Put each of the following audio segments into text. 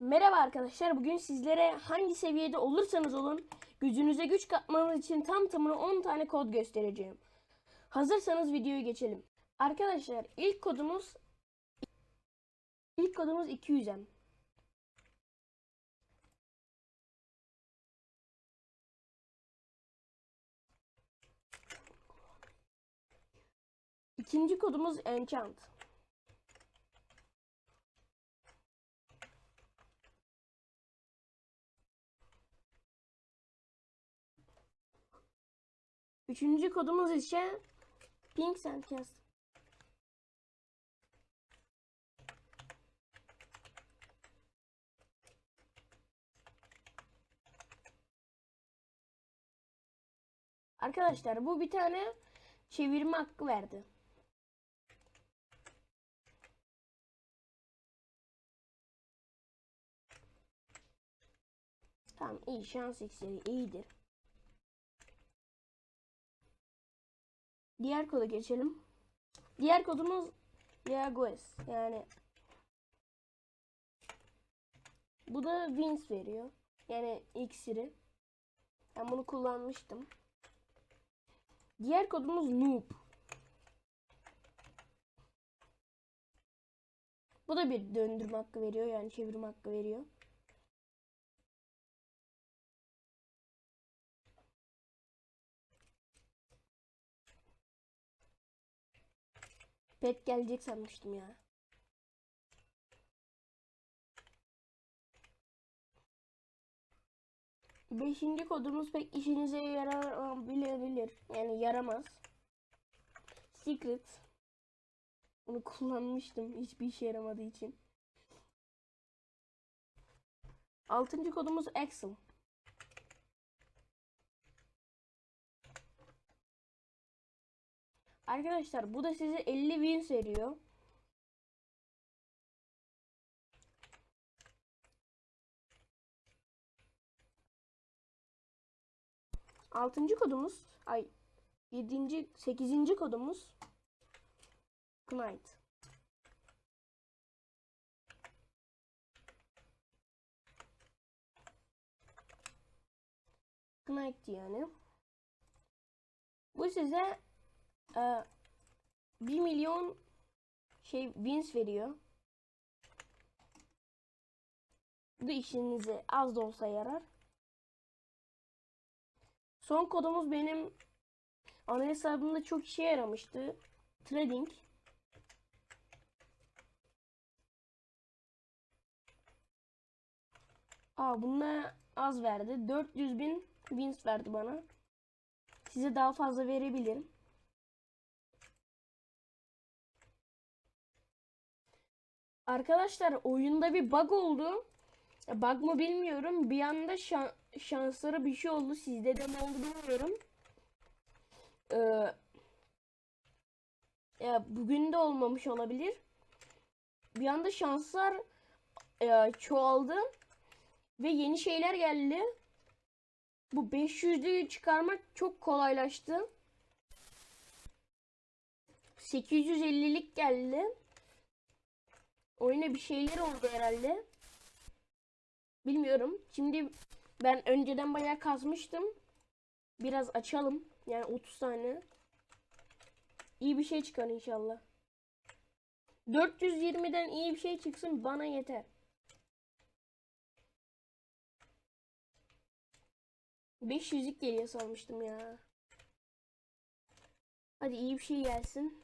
Merhaba arkadaşlar. Bugün sizlere hangi seviyede olursanız olun gücünüze güç katmanız için tam tamına 10 tane kod göstereceğim. Hazırsanız videoya geçelim. Arkadaşlar ilk kodumuz ilk kodumuz 200M. İkinci kodumuz Enchant. Üçüncü kodumuz ise Pink Sandcast. Arkadaşlar bu bir tane çevirme hakkı verdi. Tamam iyi şans iksiri iyidir. Diğer koda geçelim. Diğer kodumuz Leagues. Yani bu da wins veriyor. Yani iksiri. Ben bunu kullanmıştım. Diğer kodumuz Noob. Bu da bir döndürme hakkı veriyor. Yani çevirme hakkı veriyor. Pet gelecek sanmıştım ya. Beşinci kodumuz pek işinize yarayabilir. Yani yaramaz. Secret. Bunu kullanmıştım hiçbir işe yaramadığı için. Altıncı kodumuz Excel. Arkadaşlar bu da size 50 wins veriyor. Altıncı kodumuz ay yedinci sekizinci kodumuz Knight. Knight yani. Bu size e, 1 milyon şey wins veriyor. Bu da işinize az da olsa yarar. Son kodumuz benim ana hesabımda çok işe yaramıştı. Trading. Aa bununla az verdi. 400 bin wins verdi bana. Size daha fazla verebilirim. Arkadaşlar oyunda bir bug oldu. Bug mı bilmiyorum. Bir anda şan şansları bir şey oldu. Sizde de mi oldu bilmiyorum. Ee, ya bugün de olmamış olabilir. Bir anda şanslar e, çoğaldı ve yeni şeyler geldi. Bu 500'lüğü çıkarmak çok kolaylaştı. 850'lik geldi. Oyuna bir şeyler oldu herhalde. Bilmiyorum. Şimdi ben önceden bayağı kazmıştım. Biraz açalım. Yani 30 tane. İyi bir şey çıkar inşallah. 420'den iyi bir şey çıksın bana yeter. 500'lük geliyor sanmıştım ya. Hadi iyi bir şey gelsin.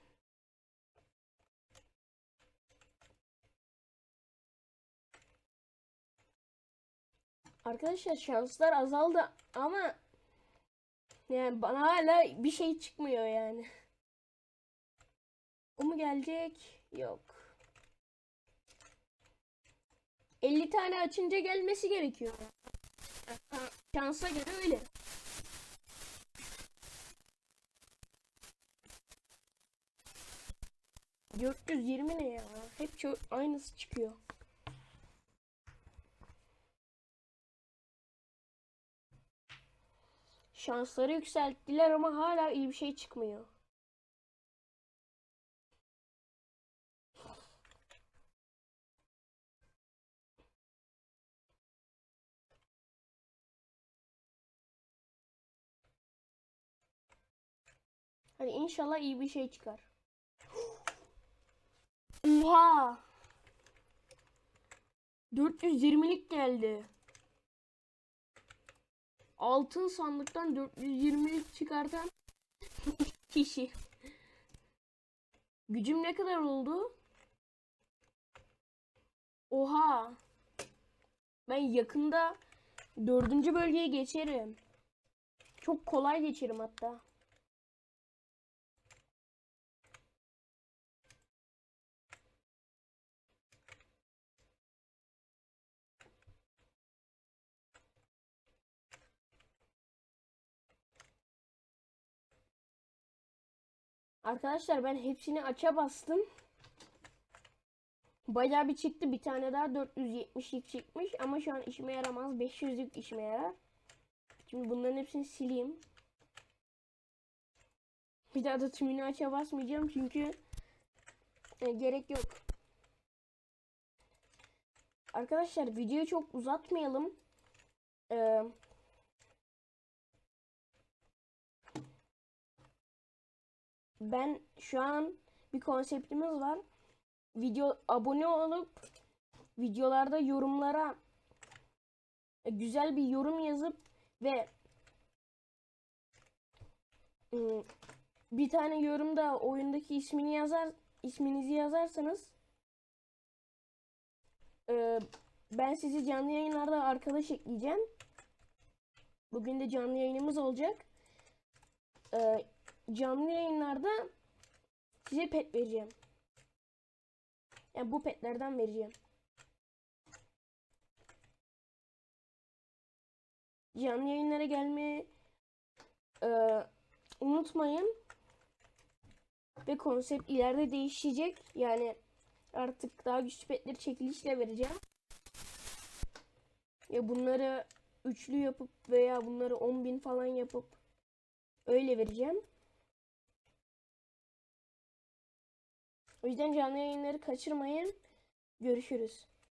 Arkadaşlar şanslar azaldı ama yani bana hala bir şey çıkmıyor yani. O mu gelecek? Yok. 50 tane açınca gelmesi gerekiyor. Şansa göre öyle. ...420 ne ya? Hep aynısı çıkıyor. Şansları yükselttiler ama hala iyi bir şey çıkmıyor. Hadi inşallah iyi bir şey çıkar. Oha! 420'lik geldi. Altın sandıktan 420'lik çıkartan kişi. Gücüm ne kadar oldu? Oha! Ben yakında dördüncü bölgeye geçerim. Çok kolay geçerim hatta. Arkadaşlar ben hepsini aça bastım. Bayağı bir çıktı. Bir tane daha 470'lik çıkmış ama şu an işime yaramaz. 500'lük işime yarar. Şimdi bunların hepsini sileyim. Bir daha da tümünü aça basmayacağım çünkü e, gerek yok. Arkadaşlar videoyu çok uzatmayalım. Ee, ben şu an bir konseptimiz var. Video abone olup videolarda yorumlara güzel bir yorum yazıp ve ım, bir tane yorumda oyundaki ismini yazar isminizi yazarsanız e, ben sizi canlı yayınlarda arkadaş ekleyeceğim. Bugün de canlı yayınımız olacak. Canlı yayınlarda size pet vereceğim. Yani bu petlerden vereceğim. Canlı yayınlara gelmeyi e, unutmayın. Ve konsept ileride değişecek. Yani artık daha güçlü petleri çekilişle vereceğim. Ya bunları üçlü yapıp veya bunları 10.000 falan yapıp öyle vereceğim. O yüzden canlı yayınları kaçırmayın. Görüşürüz.